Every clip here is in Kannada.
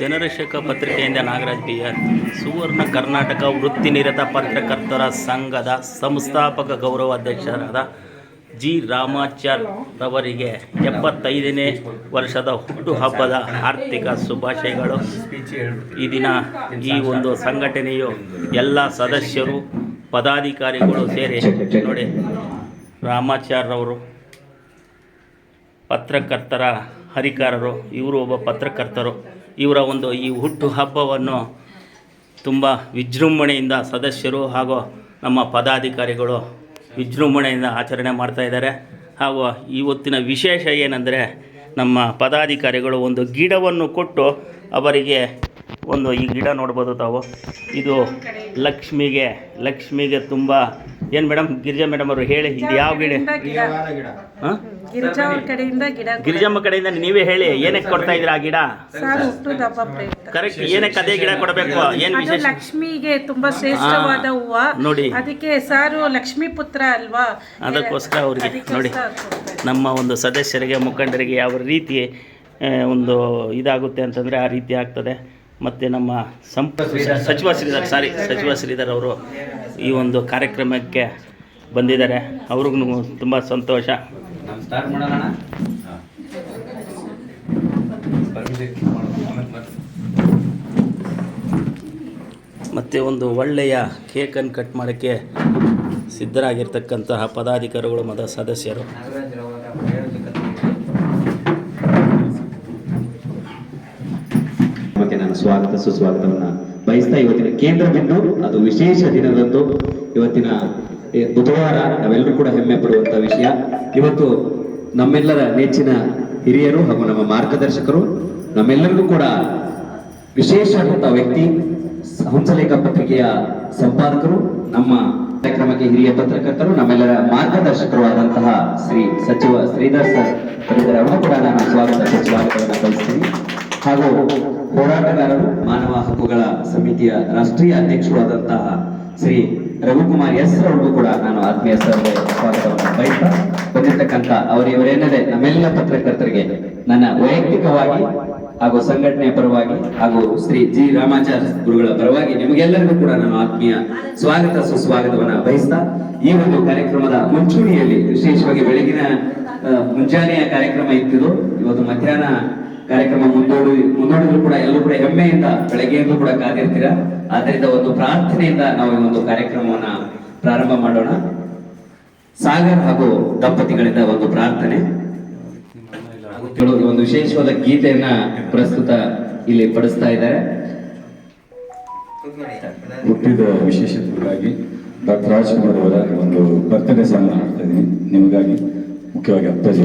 ಜನರಕ್ಷಕ ಪತ್ರಿಕೆಯಿಂದ ನಾಗರಾಜ್ ಬಿ ಆರ್. ಸುವರ್ಣ ಕರ್ನಾಟಕ ವೃತ್ತಿನಿರತ ಪತ್ರಕರ್ತರ ಸಂಘದ ಸಂಸ್ಥಾಪಕ ಗೌರವ ಅಧ್ಯಕ್ಷರಾದ ಜಿ ರಾಮಾಚಾರ್ ರವರಿಗೆ ಎಪ್ಪತ್ತೈದನೇ ವರ್ಷದ ಹುಟ್ಟುಹಬ್ಬದ ಆರ್ಥಿಕ ಶುಭಾಶಯಗಳು. ಈ ದಿನ ಈ ಒಂದು ಸಂಘಟನೆಯು ಎಲ್ಲ ಸದಸ್ಯರು, ಪದಾಧಿಕಾರಿಗಳು ಸೇರಿ ನೋಡಿ ರಾಮಾಚಾರ್ರವರು ಪತ್ರಕರ್ತರ ಹರಿಕಾರರು, ಇವರು ಒಬ್ಬ ಪತ್ರಕರ್ತರು. ಇವರ ಒಂದು ಈ ಹುಟ್ಟು ಹಬ್ಬವನ್ನು ತುಂಬ ವಿಜೃಂಭಣೆಯಿಂದ ಸದಸ್ಯರು ಹಾಗೂ ನಮ್ಮ ಪದಾಧಿಕಾರಿಗಳು ವಿಜೃಂಭಣೆಯಿಂದ ಆಚರಣೆ ಮಾಡ್ತಾ ಇದ್ದಾರೆ. ಹಾಗೂ ಇವತ್ತಿನ ವಿಶೇಷ ಏನೆಂದರೆ ನಮ್ಮ ಪದಾಧಿಕಾರಿಗಳು ಒಂದು ಗಿಡವನ್ನು ಕೊಟ್ಟು ಅವರಿಗೆ ಒಂದು ಈ ಗಿಡ ನೋಡ್ಬೋದು ತಾವು. ಇದು ಲಕ್ಷ್ಮಿಗೆ ಲಕ್ಷ್ಮಿಗೆ ತುಂಬ ಏನು ಮೇಡಮ್ ಗಿರಿಜಾ ಮೇಡಮ್ ಅವರು ಹೇಳಿ ಇದು ಯಾವ ಗಿಡ? ಹಾಂ? ಗಿರಿಜಾ ಕಡೆಯಿಂದ ಗಿಡ ಗಿರಿಜಮ್ಮ ಕಡೆಯಿಂದ ನೀವೇ ಹೇಳಿ ಏನಕ್ಕೆ ಕೊಡ್ತಾ ಇದ್ದೀರಾ ಆ ಗಿಡ? ಕರೆಕ್ಟ್ ಏನಕ್ಕೆ ಅದೇ ಗಿಡ ಕೊಡಬೇಕು ಏನು ವಿಶೇಷ? ಲಕ್ಷ್ಮಿಗೆ ತುಂಬಾ ಶ್ರೇಷ್ಠವಾದ ಹೂವ. ನೋಡಿ. ಅದಕ್ಕೆ ಸಾರು ಲಕ್ಷ್ಮಿ ಪುತ್ರ ಅಲ್ವಾ? ಅದಕ್ಕೋಸ್ಕರ ಅವ್ರಿಗೆ ನೋಡಿ. ನಮ್ಮ ಒಂದು ಸದಸ್ಯರಿಗೆ ಮುಖಂಡರಿಗೆ ಯಾವ ರೀತಿ ಒಂದು ಇದಾಗುತ್ತೆ ಅಂತಂದರೆ ಆ ರೀತಿ ಆಗ್ತದೆ. ಮತ್ತು ನಮ್ಮ ಸಂಪ ಸಚಿವ ಶ್ರೀಧರ್ ಸಾರಿ ಸಚಿವ ಶ್ರೀಧರ್ ಅವರು ಈ ಒಂದು ಕಾರ್ಯಕ್ರಮಕ್ಕೆ ಬಂದಿದ್ದಾರೆ. ಅವ್ರಿಗೂ ತುಂಬ ಸಂತೋಷ. ಮತ್ತು ಒಂದು ಒಳ್ಳೆಯ ಕೇಕನ್ನು ಕಟ್ ಮಾಡೋಕ್ಕೆ ಸಿದ್ಧರಾಗಿರ್ತಕ್ಕಂತಹ ಪದಾಧಿಕಾರಿಗಳು ಮತ್ತು ಸದಸ್ಯರು ನಾಗರಾಜರವರ ಹೇಳೋದಕ್ಕೆ ಮತ್ತೆ ನಾನು ಸ್ವಾಗತ ಸುಸ್ವಾಗತವನ್ನ ಬಯಸ್ತಾ ಇವತ್ತಿನ ಕೇಂದ್ರ ಬಿಂದು ಅದು ವಿಶೇಷ ದಿನದಂದು ಇವತ್ತಿನ ಬುಧವಾರ ನಾವೆಲ್ಲರೂ ಕೂಡ ಹೆಮ್ಮೆ ಪಡುವಂತ ವಿಷಯ. ಇವತ್ತು ನಮ್ಮೆಲ್ಲರ ನೆಚ್ಚಿನ ಹಿರಿಯರು ಹಾಗೂ ನಮ್ಮ ಮಾರ್ಗದರ್ಶಕರು, ನಮ್ಮೆಲ್ಲರಿಗೂ ಕೂಡ ವಿಶೇಷವಾದಂತಹ ವ್ಯಕ್ತಿ ಹಂಸಲೇಖ ಪತ್ರಿಕೆಯ ಸಂಪಾದಕರು, ನಮ್ಮ ಕಾರ್ಯಕ್ರಮಕ್ಕೆ ಹಿರಿಯ ಪತ್ರಕರ್ತರು, ನಮ್ಮೆಲ್ಲರ ಮಾರ್ಗದರ್ಶಕರು ಆದಂತಹ ಶ್ರೀ ಸಚಿವ ಶ್ರೀಧರ್ ಸರ್ ಅವರು ಕೂಡ ನಾನು ಸ್ವಾಗತ, ಸ್ವಾಗತವನ್ನು ಬಯಸ್ತೀನಿ. ಹಾಗೂ ಹೋರಾಟಗಾರರು ಮಾನವ ಹಕ್ಕುಗಳ ಸಮಿತಿಯ ರಾಷ್ಟ್ರೀಯ ಅಧ್ಯಕ್ಷರು ಆದಂತಹ ಶ್ರೀ ರಘುಕುಮಾರ್ ಎಸ್ ಅವ್ರಿಗೂ ಕೂಡ ನಾನು ಆತ್ಮೀಯ ಸರ್ ಸ್ವಾಗತವನ್ನು ಬಯಸ್ತಾ ಇವರೇನದೆ ನಮ್ಮೆಲ್ಲ ಪತ್ರಕರ್ತರಿಗೆ ನನ್ನ ವೈಯಕ್ತಿಕವಾಗಿ ಹಾಗೂ ಸಂಘಟನೆಯ ಪರವಾಗಿ ಹಾಗೂ ಶ್ರೀ ಜಿ ರಾಮಾಚಾರ್ಯ ಗುರುಗಳ ಪರವಾಗಿ ನಿಮಗೆಲ್ಲರಿಗೂ ಕೂಡ ನಾನು ಆತ್ಮೀಯ ಸ್ವಾಗತ ಸುಸ್ವಾಗತವನ್ನ ಬಯಸ್ತಾ ಈ ಒಂದು ಕಾರ್ಯಕ್ರಮದ ಮುಂಚೂಣಿಯಲ್ಲಿ ವಿಶೇಷವಾಗಿ ಬೆಳಗಿನ ಮುಂಜಾನೆಯ ಕಾರ್ಯಕ್ರಮ ಇತ್ತಿದ್ದು ಇವತ್ತು ಮಧ್ಯಾಹ್ನ ಕಾರ್ಯಕ್ರಮ ಮುಂದೂಡಿ ಮುಂದೂಡಿದ್ರು ಕೂಡ ಎಲ್ಲರೂ ಕೂಡ ಹೆಮ್ಮೆಯಿಂದ ಬೆಳಗ್ಗೆಯಿಂದ ಕೂಡ ಕಾದಿರ್ತೀರ? ಆದ್ದರಿಂದ ಒಂದು ಪ್ರಾರ್ಥನೆಯಿಂದ ನಾವು ಈ ಒಂದು ಕಾರ್ಯಕ್ರಮವನ್ನ ಪ್ರಾರಂಭ ಮಾಡೋಣ. ಸಾಗರ್ ಹಾಗೂ ದಂಪತಿಗಳಿಂದ ಒಂದು ಪ್ರಾರ್ಥನೆ. ಒಂದು ವಿಶೇಷವಾದ ಗೀತೆಯನ್ನ ಪ್ರಸ್ತುತ ಇಲ್ಲಿ ಪಡಿಸ್ತಾ ಇದ್ದಾರೆ. ಹುಟ್ಟಿದ ವಿಶೇಷತೆಗಾಗಿ ಡಾಕ್ಟರ್ ರಾಜ್ಕುಮಾರ್ ಅವರ ಒಂದು ಬರ್ತಡೇ ಸಾಂಗ್ ಹಾಡ್ತಾ ಇದ್ದೀನಿ. ನಿಮಗಾಗಿ ಮುಖ್ಯವಾಗಿ ಅಪ್ಪಾಜಿ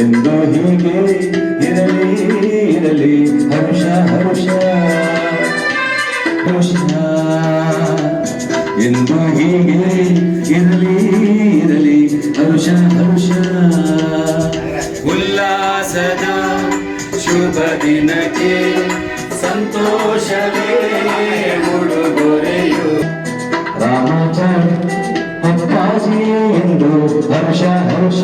ಎಂದು ಹೀಗೆ ಇರಲಿ ಇರಲಿ ಹರುಷ ಹರುಷ ಹರುಷ ಎಂದು ಹೀಗೆ ಇರಲಿ ಇರಲಿ ಹರುಷ ಹರುಷ ದಿನಕ್ಕೆ ಸಂತೋಷವೇ ಉಡುಗೊರೆಯು ರಾಮಾಚಾರ್ಯ ಅಪ್ಪಾಜಿ ಎಂದು ಹರ್ಷ ಹರ್ಷ.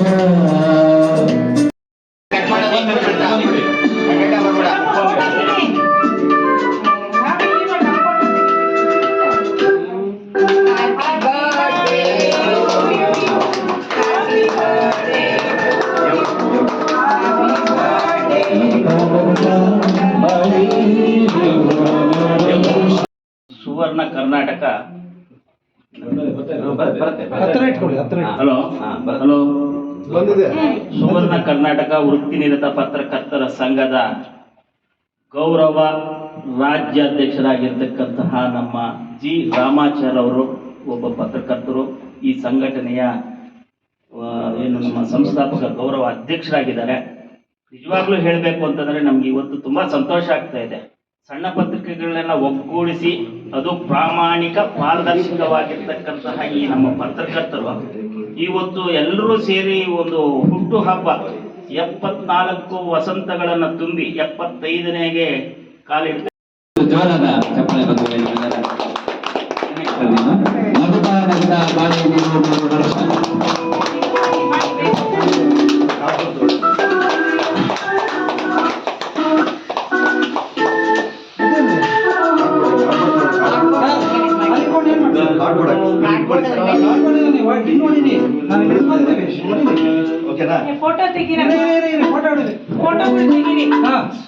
ಕರ್ನಾಟಕ. Hello hello. ಸುವರ್ಣ ಕರ್ನಾಟಕ ವೃತ್ತಿನಿರತ ಪತ್ರಕರ್ತರ ಸಂಘದ ಗೌರವ ರಾಜ್ಯಾಧ್ಯಕ್ಷರಾಗಿರ್ತಕ್ಕಂತಹ ನಮ್ಮ ಜಿ ರಾಮಾಚಾರ್ ಅವರು ಒಬ್ಬ ಪತ್ರಕರ್ತರು ಈ ಸಂಘಟನೆಯ ಏನು ನಮ್ಮ ಸಂಸ್ಥಾಪಕ ಗೌರವ ಅಧ್ಯಕ್ಷರಾಗಿದ್ದಾರೆ. ನಿಜವಾಗ್ಲೂ ಹೇಳಬೇಕು ಅಂತಂದ್ರೆ ನಮ್ಗೆ ಇವತ್ತು ತುಂಬಾ ಸಂತೋಷ ಆಗ್ತಾ ಇದೆ. ಸಣ್ಣ ಪತ್ರಿಕೆಗಳನ್ನೆಲ್ಲ ಒಗ್ಗೂಡಿಸಿ ಅದು ಪ್ರಾಮಾಣಿಕ ಪಾರದರ್ಶಕವಾಗಿರ್ತಕ್ಕಂತಹ ಈ ನಮ್ಮ ಪತ್ರಕರ್ತರು. ಇವತ್ತು ಎಲ್ಲರೂ ಸೇರಿ ಒಂದು ಹುಟ್ಟು ಹಬ್ಬ, ಎಪ್ಪತ್ನಾಲ್ಕು ವಸಂತಗಳನ್ನು ತುಂಬಿ ಎಪ್ಪತ್ತೈದನೆಗೆ ಕಾಲಿಡ್ತಾರೆ ಚಪ್ಪಳೆ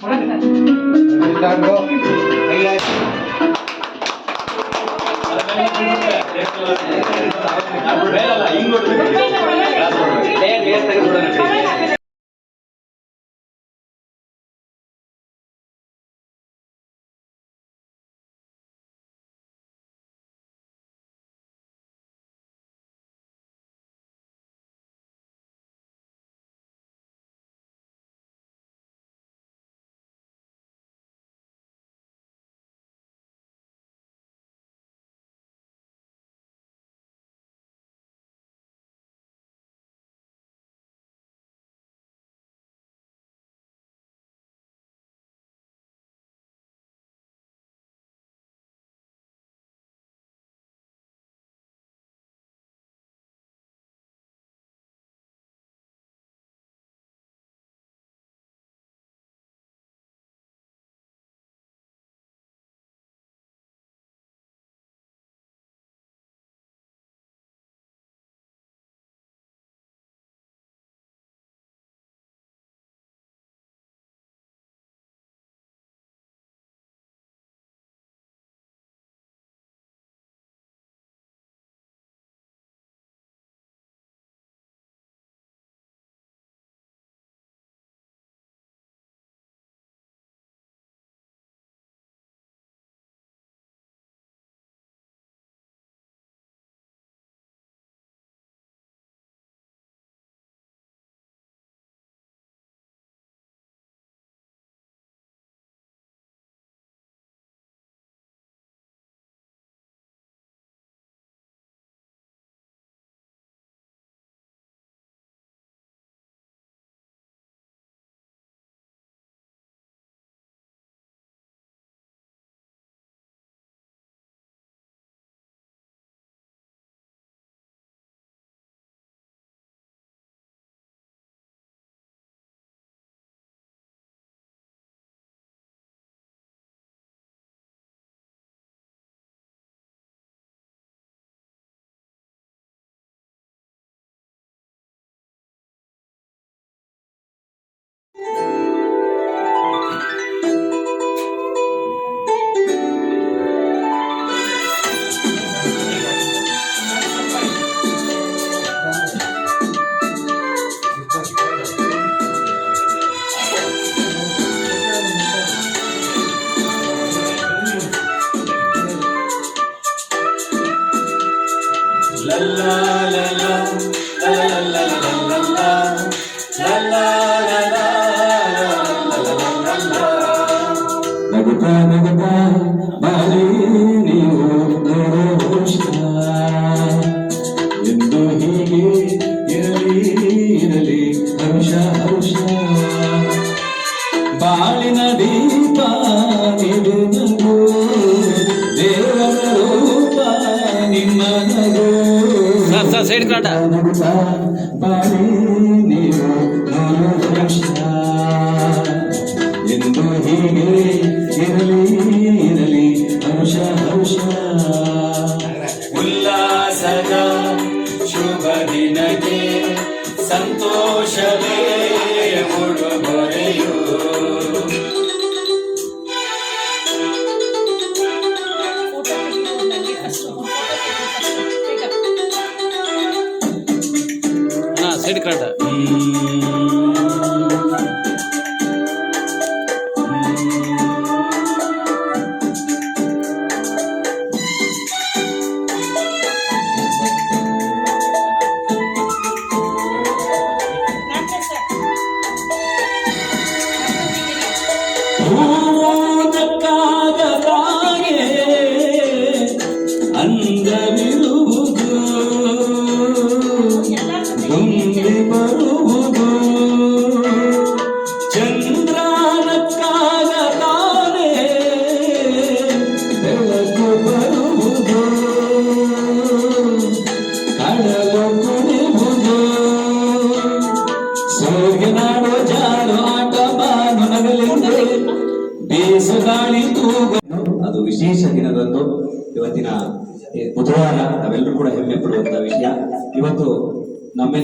ಫೋಟೋ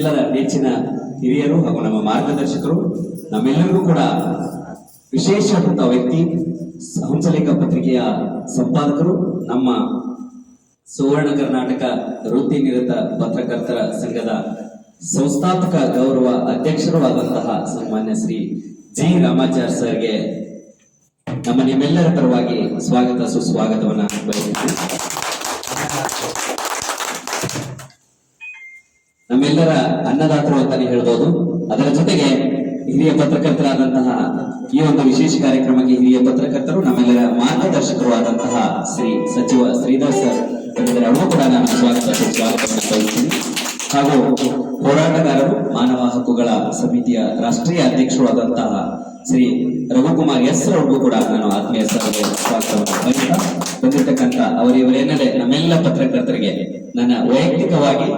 ನಮ್ಮೆಲ್ಲರ ನೆಚ್ಚಿನ ಹಿರಿಯರು ಹಾಗೂ ನಮ್ಮ ಮಾರ್ಗದರ್ಶಕರು, ನಮ್ಮೆಲ್ಲರಿಗೂ ಕೂಡ ವಿಶೇಷವಾದಂತ ವ್ಯಕ್ತಿ ಹಂಸಲೇಖ ಪತ್ರಿಕೆಯ ಸಂಪಾದಕರು, ನಮ್ಮ ಸುವರ್ಣ ಕರ್ನಾಟಕ ವೃತ್ತಿ ನಿರತ ಪತ್ರಕರ್ತರ ಸಂಘದ ಸಂಸ್ಥಾಪಕ ಗೌರವ ಅಧ್ಯಕ್ಷರು ಆದಂತಹ ಸನ್ಮಾನ್ಯ ಶ್ರೀ ಜಿ ರಾಮಾಚಾರ್ ಸರ್ಗೆ ನಮ್ಮ ನಿಮ್ಮೆಲ್ಲರ ಪರವಾಗಿ ಸ್ವಾಗತ, ಸುಸ್ವಾಗತವನ್ನ ಬಯಸುತ್ತೇನೆ. ನಮ್ಮೆಲ್ಲರ ಅನ್ನದಾತರು ಅಂತಾನೆ ಹೇಳ್ಬೋದು. ಅದರ ಜೊತೆಗೆ ಹಿರಿಯ ಪತ್ರಕರ್ತರಾದಂತಹ ಈ ಒಂದು ವಿಶೇಷ ಕಾರ್ಯಕ್ರಮಕ್ಕೆ ಹಿರಿಯ ಪತ್ರಕರ್ತರು, ನಮ್ಮೆಲ್ಲರ ಮಾರ್ಗದರ್ಶಕರು ಆದಂತಹ ಶ್ರೀ ಸಚಿವ ಶ್ರೀಧರ್ ಸರ್ ಕೂಡ ನಾನು ಸ್ವಾಗತ ಸ್ವಾಗತವನ್ನು ಹಾಗೂ ಹೋರಾಟಗಾರರು, ಮಾನವ ಹಕ್ಕುಗಳ ಸಮಿತಿಯ ರಾಷ್ಟ್ರೀಯ ಅಧ್ಯಕ್ಷರು ಆದಂತಹ ಶ್ರೀ ರಘುಕುಮಾರ್ ಎಸ್ ಅವ್ರಿಗೂ ಕೂಡ ನಾನು ಆತ್ಮೀಯ ಸಭೆಗೆ ಸ್ವಾಗತವನ್ನು ಬಂದಿರತಕ್ಕಂತ ಅವರಿವರೇನಲ್ಲೇ ನಮ್ಮೆಲ್ಲ ಪತ್ರಕರ್ತರಿಗೆ ನನ್ನ ವೈಯಕ್ತಿಕವಾಗಿ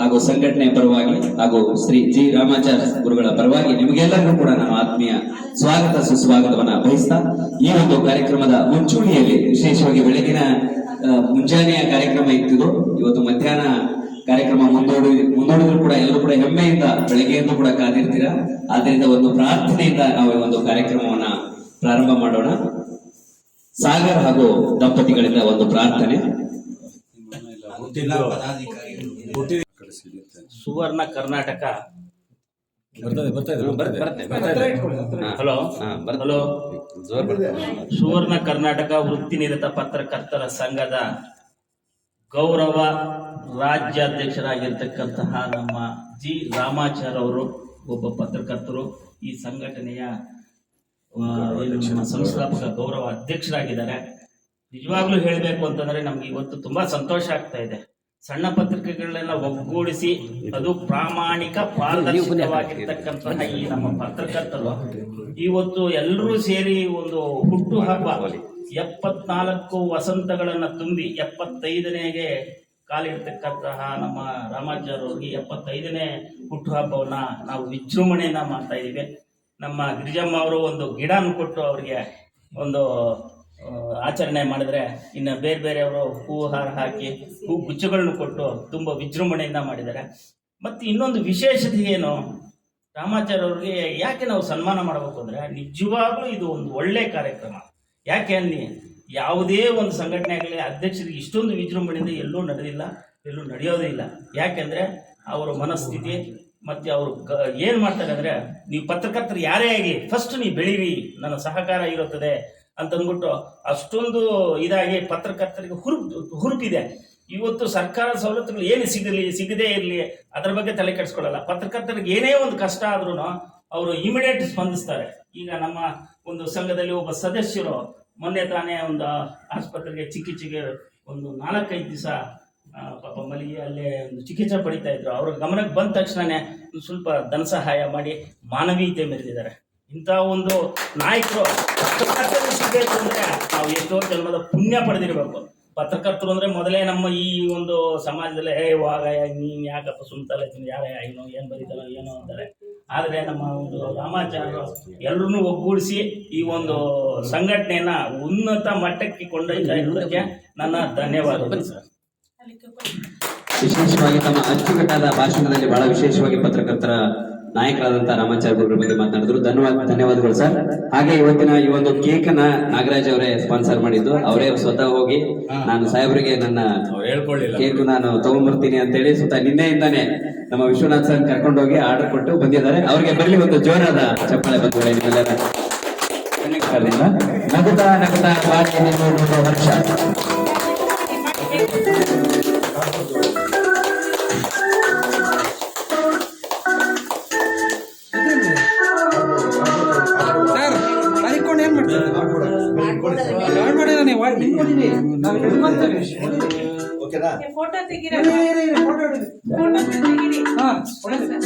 ಹಾಗೂ ಸಂಘಟನೆಯ ಪರವಾಗಿ ಹಾಗೂ ಶ್ರೀ ಜಿ ರಾಮಾಚಾರ್ಯ ಗುರುಗಳ ಪರವಾಗಿ ನಿಮಗೆಲ್ಲರಿಗೂ ಕೂಡ ನಾನು ಆತ್ಮೀಯ ಸ್ವಾಗತ ಸುಸ್ವಾಗತವನ್ನ ಬಯಸ್ತಾ ಈ ಒಂದು ಕಾರ್ಯಕ್ರಮದ ಮುಂಚೂಣಿಯಲ್ಲಿ ವಿಶೇಷವಾಗಿ ಬೆಳಗಿನ ಮುಂಜಾನೆಯ ಕಾರ್ಯಕ್ರಮ ಇತ್ತಿದ್ದು ಇವತ್ತು ಮಧ್ಯಾಹ್ನ ಕಾರ್ಯಕ್ರಮ ಮುಂದೂಡಿ ಮುಂದೂಡಿದ್ರು ಕೂಡ ಎಲ್ಲರೂ ಕೂಡ ಹೆಮ್ಮೆಯಿಂದ ಬೆಳಗ್ಗೆಯಿಂದ ಕೂಡ ಕಾದಿರ್ತೀರಾ ಆದ್ರಿಂದ ಒಂದು ಪ್ರಾರ್ಥನೆಯಿಂದ ನಾವು ಈ ಒಂದು ಕಾರ್ಯಕ್ರಮವನ್ನ ಪ್ರಾರಂಭ ಮಾಡೋಣ ಸಾಗರ್ ಹಾಗೂ ದಂಪತಿಗಳಿಂದ ಒಂದು ಪ್ರಾರ್ಥನೆ ಸುವರ್ಣ ಕರ್ನಾಟಕ. ಬರ್ತದೆ ಬರ್ತದೆ ಹಲೋ? ಹಲೋ? ಸುವರ್ಣ ಕರ್ನಾಟಕ ವೃತ್ತಿ ನಿರತ ಪತ್ರಕರ್ತರ ಸಂಘದ ಗೌರವ ರಾಜ್ಯಾಧ್ಯಕ್ಷರಾಗಿರ್ತಕ್ಕಂತಹ ನಮ್ಮ ಜಿ ರಾಮಾಚಾರ್ ಅವರು ಒಬ್ಬ ಪತ್ರಕರ್ತರು ಈ ಸಂಘಟನೆಯ ಸಂಸ್ಥಾಪಕ ಗೌರವ ಅಧ್ಯಕ್ಷರಾಗಿದ್ದಾರೆ ನಿಜವಾಗ್ಲೂ ಹೇಳಬೇಕು ಅಂತಂದ್ರೆ ನಮ್ಗೆ ಇವತ್ತು ತುಂಬಾ ಸಂತೋಷ ಆಗ್ತಾ ಇದೆ. ಸಣ್ಣ ಪತ್ರಿಕೆಗಳನ್ನೆಲ್ಲ ಒಗ್ಗೂಡಿಸಿ ಅದು ಪ್ರಾಮಾಣಿಕ ಪಾರದರ್ಶಕವಾಗಿರ್ತಕ್ಕಂತಹ ಈ ನಮ್ಮ ಪತ್ರಕರ್ತರು. ಇವತ್ತು ಎಲ್ಲರೂ ಸೇರಿ ಒಂದು ಹುಟ್ಟು ಹಬ್ಬ. ಎಪ್ಪತ್ನಾಲ್ಕು ವಸಂತಗಳನ್ನ ತುಂಬಿ ಎಪ್ಪತ್ತೈದನೇಗೆ ಕಾಲಿಡ್ತಕ್ಕಂತಹ ನಮ್ಮ ರಾಮಾಚಾರ್ಯವ್ರಿಗೆ ಎಪ್ಪತ್ತೈದನೇ ಹುಟ್ಟುಹಬ್ಬವನ್ನ ನಾವು ವಿಜೃಂಭಣೆಯನ್ನ ಮಾಡ್ತಾ ಇದ್ದೀವಿ. ನಮ್ಮ ಗಿರಿಜಮ್ಮ ಅವರು ಒಂದು ಗಿಡನ ಕೊಟ್ಟು ಅವ್ರಿಗೆ ಒಂದು ಆಚರಣೆ ಮಾಡಿದ್ರೆ ಇನ್ನು ಬೇರೆ ಬೇರೆಯವರು ಹೂ ಹಾರ ಹಾಕಿ ಹೂ ಗುಚ್ಚುಗಳನ್ನು ಕೊಟ್ಟು ತುಂಬ ವಿಜೃಂಭಣೆಯಿಂದ ಮಾಡಿದ್ದಾರೆ. ಮತ್ತು ಇನ್ನೊಂದು ವಿಶೇಷತೆ ಏನು? ರಾಮಾಚಾರ್ಯ ಅವ್ರಿಗೆ ಯಾಕೆ ನಾವು ಸನ್ಮಾನ ಮಾಡಬೇಕು ಅಂದ್ರೆ ನಿಜವಾಗ್ಲೂ ಇದು ಒಂದು ಒಳ್ಳೆ ಕಾರ್ಯಕ್ರಮ. ಯಾಕೆ ಅಲ್ಲಿ ಯಾವುದೇ ಒಂದು ಸಂಘಟನೆ ಆಗಲಿ, ಅಧ್ಯಕ್ಷರಿಗೆ ಇಷ್ಟೊಂದು ವಿಜೃಂಭಣೆಯಿಂದ ಎಲ್ಲೂ ನಡೆದಿಲ್ಲ, ಎಲ್ಲೂ ನಡೆಯೋದೇ ಇಲ್ಲ. ಯಾಕೆಂದ್ರೆ ಅವರ ಮನಸ್ಥಿತಿ ಮತ್ತೆ ಅವರು ಏನ್ ಮಾಡ್ತಾರೆ ಅಂದ್ರೆ, ನೀವು ಪತ್ರಕರ್ತರು ಯಾರೇ ಆಗಲಿ ಫಸ್ಟ್ ನೀವು ಬೆಳೀರಿ, ನನ್ನ ಸಹಕಾರ ಇರುತ್ತದೆ ಅಂತಂದ್ಬಿಟ್ಟು ಅಷ್ಟೊಂದು ಇದಾಗಿ ಪತ್ರಕರ್ತರಿಗೆ ಹುರುಪ್ ಹುರುಪಿದೆ. ಇವತ್ತು ಸರ್ಕಾರ ಸವಲತ್ತುಗಳು ಏನು ಸಿಗಲಿ, ಸಿಗದೇ ಇರಲಿ, ಅದರ ಬಗ್ಗೆ ತಲೆ ಕೆಡಿಸ್ಕೊಳ್ಳಲ್ಲ. ಪತ್ರಕರ್ತರಿಗೆ ಏನೇ ಒಂದು ಕಷ್ಟ ಆದ್ರೂ ಅವರು ಇಮಿಡಿಯೇಟ್ ಸ್ಪಂದಿಸ್ತಾರೆ. ಈಗ ನಮ್ಮ ಒಂದು ಸಂಘದಲ್ಲಿ ಒಬ್ಬ ಸದಸ್ಯರು ಮೊನ್ನೆ ತಾನೇ ಒಂದು ಆಸ್ಪತ್ರೆಗೆ ಚಿಕಿತ್ಸೆಗೆ ಒಂದು ನಾಲ್ಕೈದು ದಿವಸ ಪಾಪ ಮಲ್ಲಿಗೆ ಅಲ್ಲೇ ಒಂದು ಚಿಕಿತ್ಸೆ ಪಡಿತಾ ಇದ್ರು. ಅವ್ರ ಗಮನಕ್ಕೆ ಬಂದ ತಕ್ಷಣನೇ ಸ್ವಲ್ಪ ಧನ ಸಹಾಯ ಮಾಡಿ ಮಾನವೀಯತೆ ಮೆರೆದಿದ್ದಾರೆ. ಇಂಥ ಒಂದು ನಾಯಕರು ಪತ್ರಕರ್ತರು ಸಿಗಬೇಕು ಅಂದ್ರೆ ನಾವು ಎಷ್ಟೋ ಜನ್ಮದ ಪುಣ್ಯ ಪಡೆದಿರಬೇಕು. ಪತ್ರಕರ್ತರು ಅಂದ್ರೆ ಮೊದಲೇ ನಮ್ಮ ಈ ಒಂದು ಸಮಾಜದಲ್ಲಿ, ಹೇ ವಾಗ ನೀನ್ ಯಾಕಪ್ಪ ಸುಮ್ತಲ್ಲ ಯಾರ ಏನು ಏನ್ ಬರೀತಾನೋ, ಏನೋ ಅಂತಾರೆ. ಆದ್ರೆ ನಮ್ಮ ಒಂದು ರಾಮಾಚಾರ್ಯರು ಎಲ್ಲರನ್ನೂ ಒಗ್ಗೂಡಿಸಿ ಈ ಒಂದು ಸಂಘಟನೆಯನ್ನ ಉನ್ನತ ಮಟ್ಟಕ್ಕೆ ಕೊಂಡೊಯ್ತಾ ನನ್ನ ಧನ್ಯವಾದಗಳು ಸರ್. ವಿಶೇಷವಾಗಿ ತಮ್ಮ ಅಚ್ಚುಕಟ್ಟಾದ ಭಾಷಣದಲ್ಲಿ ಬಹಳ ವಿಶೇಷವಾಗಿ ಪತ್ರಕರ್ತರ ನಾಯಕರಾದಂತಹ ರಾಮಾಚಾರ್ಯ ಗುರುಗಳ ಬಗ್ಗೆ ಮಾತನಾಡಿದ್ರು. ಧನ್ಯವಾದ ಧನ್ಯವಾದಗಳು ಸರ್. ಹಾಗೆ ಇವತ್ತಿನ ಈ ಒಂದು ಕೇಕ್ನ ನಾಗರಾಜ್ ಅವರೇ ಸ್ಪಾನ್ಸರ್ ಮಾಡಿದ್ದು. ಅವರೇ ಸ್ವತಃ ಹೋಗಿ ನಾನು ಸಾಹೇಬರಿಗೆ ನನ್ನ ಕೇಕ್ ನಾನು ತಗೊಂಡ್ಬರ್ತೀನಿ ಅಂತ ಹೇಳಿ ಸ್ವತಃ ನಿನ್ನೆಯಿಂದಾನೆ ನಮ್ಮ ವಿಶ್ವನಾಥ್ ಸರ್ ಕರ್ಕೊಂಡು ಹೋಗಿ ಆರ್ಡರ್ ಕೊಟ್ಟು ಬಂದಿದ್ದಾರೆ. ಅವರಿಗೆ ಬರಲಿ ಒಂದು ಜೋರಾದ ಚಪ್ಪಾಳೆ ಕರ್ನಾಟಕದಿಂದ. ನಗುತ್ತಾ ನಗುತ್ತಾ ನಿಮ್ಮೊಂದು ಹಿಡ್ಕೊಂತಾರೆ ಓಕೆನಾ ಫೋಟೋ ತೆಗಿರ ಇರಿ, ಇರಿ, ಇರಿ, ಫೋಟೋ ಹಿಡಿದು. ಫೋಟೋ ತೆಗಿರಿ ಹಾ, ಹೊಡೆದು.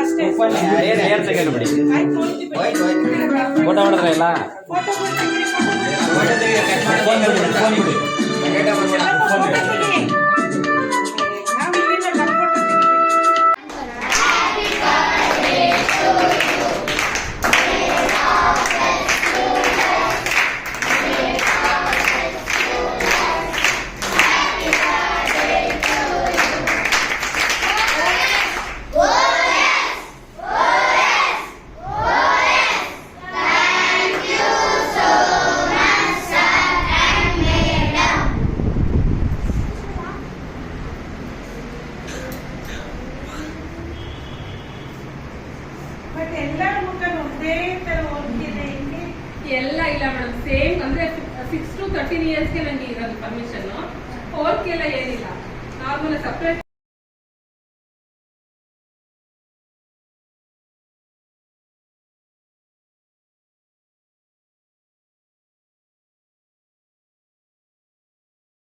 ಅಷ್ಟೇ ಆಯ್ತು ನೋಡ್ತೀವಿ ಫೋಟೋ ಮಾಡಿದ್ರೆ ಇಲ್ಲ ಫೋಟೋ ತೆಗಿರಿ ಫೋಟೋ ತೆಗಿರಿ ನಾವು